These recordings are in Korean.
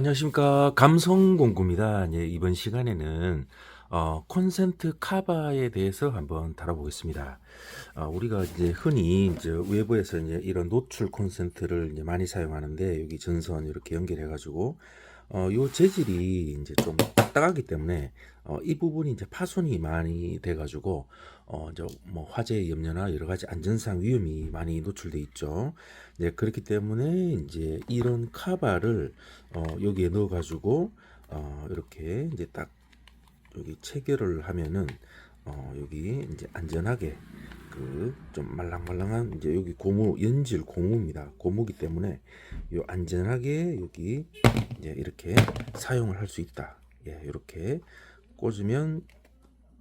안녕하십니까. 감성공구입니다. 예, 이번 시간에는 어, 콘센트 카바에 대해서 한번 다뤄보겠습니다. 어, 우리가 이제 흔히 이제 외부에서 이제 이런 노출 콘센트를 이제 많이 사용하는데 여기 전선 이렇게 연결해가지고 어, 요 재질이 이제 좀 딱딱하기 때문에 어, 이 부분이 이제 파손이 많이 돼가지고 어, 이제 뭐 화재 염려나 여러 가지 안전상 위험이 많이 노출돼 있죠. 네, 그렇기 때문에 이제 이런 카바를 어, 여기에 넣어가지고 어, 이렇게 이제 딱 여기 체결을 하면은 어, 여기 이제 안전하게 그 좀 말랑말랑한 이제 여기 고무 연질 고무입니다. 고무기 때문에 요 안전하게 여기 이제 이렇게 사용을 할 수 있다. 예, 이렇게 꽂으면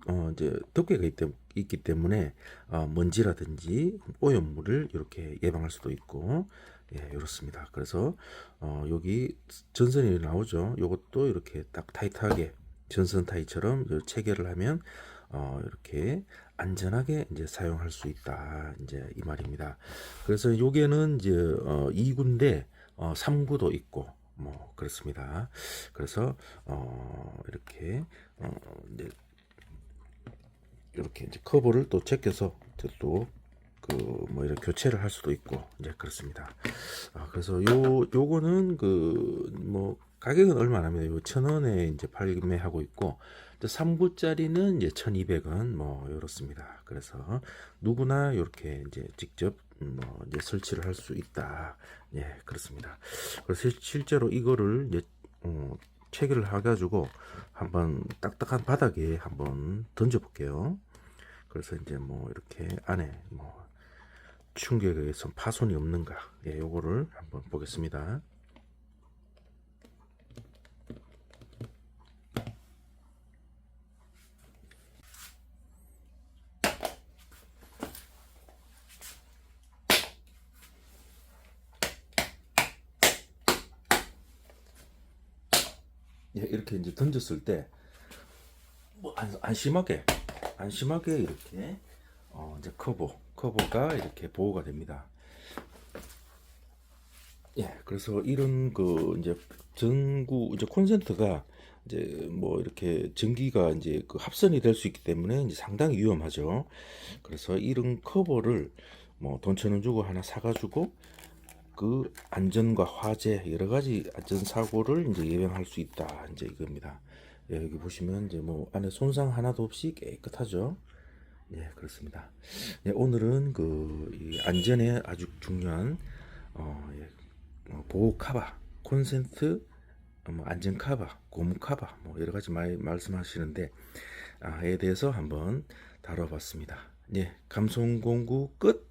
어 이제 덮개가 있, 있기 때문에 어, 먼지라든지 오염물을 이렇게 예방할 수도 있고 예, 이렇습니다. 그래서 어, 여기 전선이 나오죠. 요것도 이렇게 딱 타이트하게 전선 타이처럼 요 체결을 하면 어, 이렇게 안전하게 이제 사용할 수 있다. 이제 이 말입니다. 그래서 요게는 이제 어, 2구인데 어, 3구도 있고 뭐 그렇습니다. 그래서 어, 이렇게 어, 이제 이렇게 이제 커버를 또 제껴서 또 그뭐 이런 교체를 할 수도 있고 이제 그렇습니다. 아, 그래서 요 요거는 그 뭐 가격은 얼마 안 합니다. 요 천 원에 이제 판매하고 있고 3구짜리는 이제 1200원 뭐 이렇습니다. 그래서 누구나 이렇게 이제 직접 뭐 이제 설치를 할 수 있다. 예, 그렇습니다. 그래서 실- 실제로 이거를 이제 어, 체결을 해가지고 한번 딱딱한 바닥에 한번 던져 볼게요. 그래서 이제 뭐 이렇게 안에 뭐 충격에 의해서 파손이 없는가, 예, 요거를 한번 보겠습니다. 예, 이렇게 이제 던졌을 때, 뭐, 안, 안심하게, 안심하게 이렇게, 어, 이제 커버, 커버가 이렇게 보호가 됩니다. 예, 그래서 이런 그, 이제 전구, 이제 콘센트가 이제 뭐 이렇게 전기가 이제 그 합선이 될 수 있기 때문에 이제 상당히 위험하죠. 그래서 이런 커버를 뭐 돈천 원 주고 하나 사가지고 그 안전과 화재 여러 가지 안전 사고를 이제 예방할 수 있다 이제 이겁니다. 예, 여기 보시면 이제 뭐 안에 손상 하나도 없이 깨끗하죠. 예, 그렇습니다. 예, 오늘은 그이 안전에 아주 중요한 어, 예, 어, 보호 카바, 콘센트, 어, 뭐 안전 카바, 고무 카바 뭐 여러 가지 말, 말씀하시는데 아에 대해서 한번 다뤄봤습니다. 예, 감성 공구 끝.